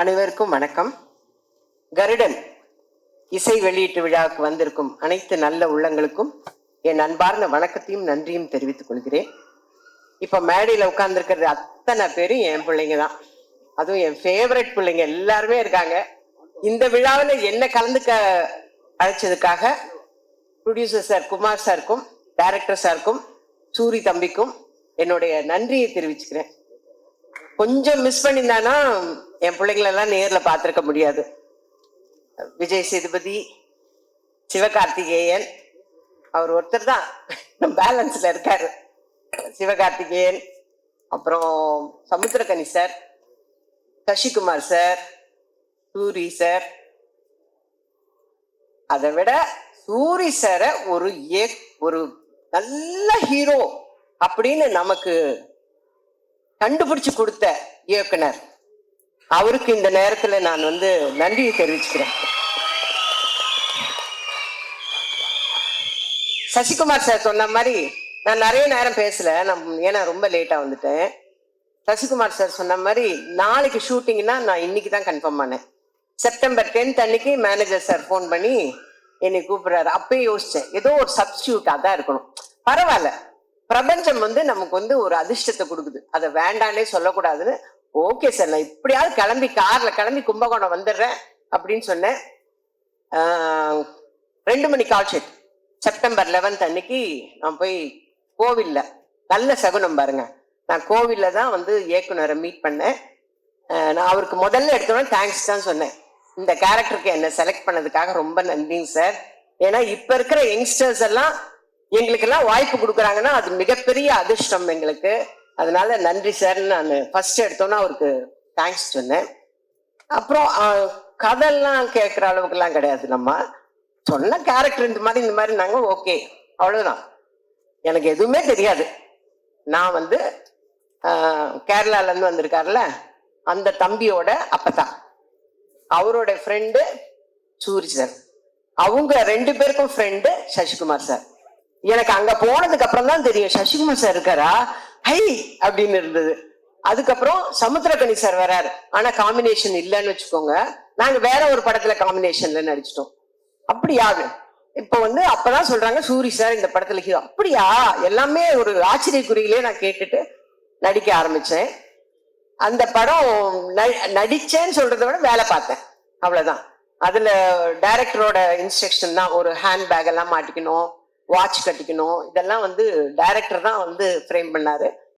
அனைவருக்கும் வணக்கம். கருடன் இசை வெளியீட்டு விழாவுக்கு வந்திருக்கும் அனைத்து நல்ல உள்ளங்களுக்கும் என் அன்பார்ந்த வணக்கத்தையும் நன்றியும் தெரிவித்துக் கொள்கிறேன். இப்ப மேடையில உட்கார்ந்துருக்கிறது அத்தனை பேரும் என் பிள்ளைங்க தான். அதுவும் என் ஃபேவரட் பிள்ளைங்க எல்லாருமே இருக்காங்க. இந்த விழாவில் என்ன கலந்துக்க அழைச்சதுக்காக ப்ரொடியூசர் சார் குமார் சாருக்கும் டைரக்டர் சாருக்கும் சூரி தம்பிக்கும் என்னுடைய நன்றியை தெரிவிச்சுக்கிறேன். கொஞ்சம் மிஸ் பண்ணியிருந்தானா என் பிள்ளைங்களெல்லாம் நேரில் பார்த்துருக்க முடியாது. விஜய் சேதுபதி சிவகார்த்திகேயன் அவர் ஒருத்தர் தான். பேலன்ஸில் இருக்கார். சிவகார்த்திகேயன் அப்புறம் Samuthirakani sir Sasikumar sir Soori sir அதை விட சூரி சாரை ஒரு ஏ ஒரு நல்ல ஹீரோ அப்படின்னு நமக்கு கண்டுபிடிச்சு கொடுத்த இயக்குனர். அவருக்கு இந்த நேரத்துல நான் வந்து நன்றியை தெரிவிச்சுக்கிறேன். சசிகுமார் சார் சொன்ன மாதிரி நான் நிறைய நேரம் பேசல நான் ஏன்னா ரொம்ப லேட்டா வந்துட்டேன். சசிகுமார் சார் சொன்ன மாதிரி நாளைக்கு ஷூட்டிங்னா நான் இன்னைக்கு தான் கன்ஃபார்ம் பண்ணேன். செப்டம்பர் டென்த் அன்னைக்கு மேனேஜர் சார் ஃபோன் பண்ணி என்னை கூப்பிடுறாரு. அப்பயே யோசிச்சேன் ஏதோ ஒரு சப்ஸ்டியூட்டா தான் இருக்கணும். பரவாயில்ல. பிரபஞ்சம் வந்து நமக்கு வந்து ஒரு அதிர்ஷ்டத்தை கொடுக்குது. அதை வேண்டானே சொல்லக்கூடாதுன்னு ஓகே சார் நான் இப்படியாவது கிளம்பி கார்ல கிளம்பி கும்பகோணம் வந்துடுறேன் அப்படின்னு சொன்னேன். ரெண்டு மணி கால் ஷீட் செப்டம்பர் லெவன்த் அன்னைக்கு நான் போய் கோவில்ல நல்ல சகுனம் பாருங்க. நான் கோவில்ல தான் வந்து இயக்குனரை மீட் பண்ணேன். நான் அவருக்கு முதல்ல எடுத்தோடனே தேங்க்ஸ் தான் சொன்னேன். இந்த கேரக்டருக்கு என்னை செலக்ட் பண்ணதுக்காக ரொம்ப நன்றிங்க சார் ஏன்னா இப்போ இருக்கிற யங்ஸ்டர்ஸ் எல்லாம் எங்களுக்கெல்லாம் வாய்ப்பு கொடுக்குறாங்கன்னா அது மிகப்பெரிய அதிர்ஷ்டம் எங்களுக்கு. அதனால நன்றி சார்னு நான் ஃபர்ஸ்ட் எடுத்தோன்னே அவருக்கு தேங்க்ஸ் சொன்னேன். அப்புறம் கதையெல்லாம் கேட்குற அளவுக்குலாம் கிடையாது நம்ம. சொன்ன கேரக்டர் இந்த மாதிரி இந்த மாதிரி நாங்கள் ஓகே அவ்வளோதான் எனக்கு எதுவுமே தெரியாது. நான் வந்து கேரளாலேருந்து வந்திருக்காருல வந்திருக்காருல்ல அந்த தம்பியோட அப்பதான். அவரோட ஃப்ரெண்டு சூரி சார் அவங்க ரெண்டு பேருக்கும் ஃப்ரெண்டு சசிகுமார் சார் எனக்கு அங்கே போனதுக்கு அப்புறம் தான் தெரியும். சசிகுமார் சார் இருக்காரா? ஹை அப்படின்னு இருந்தது. அதுக்கப்புறம் சமுத்திரகனி சார் வராரு. ஆனா காம்பினேஷன் இல்லைன்னு வச்சுக்கோங்க. நாங்க வேற ஒரு படத்துல காம்பினேஷன்ல நடிச்சிட்டோம். அப்படியா? இப்ப வந்து அப்பதான் சொல்றாங்க சூரி சார் இந்த படத்துல ஹீரோ அப்படியா? எல்லாமே ஒரு ஆச்சரியக்குறியிலே நான் கேட்டுட்டு நடிக்க ஆரம்பிச்சேன். அந்த படம் ந- நடிச்சேன்னு சொல்றதை விட வேலை பார்த்தேன். அவ்வளவுதான். அதுல டைரக்டரோட இன்ஸ்ட்ரக்ஷன் தான். ஒரு ஹேண்ட் பேக் எல்லாம் மாட்டிக்கணும். வாட்ச் கட்டிக்கணும். இதெல்லாம் வந்து டைரக்டர் தான் வந்து ஃப்ரேம் பண்ணாரு.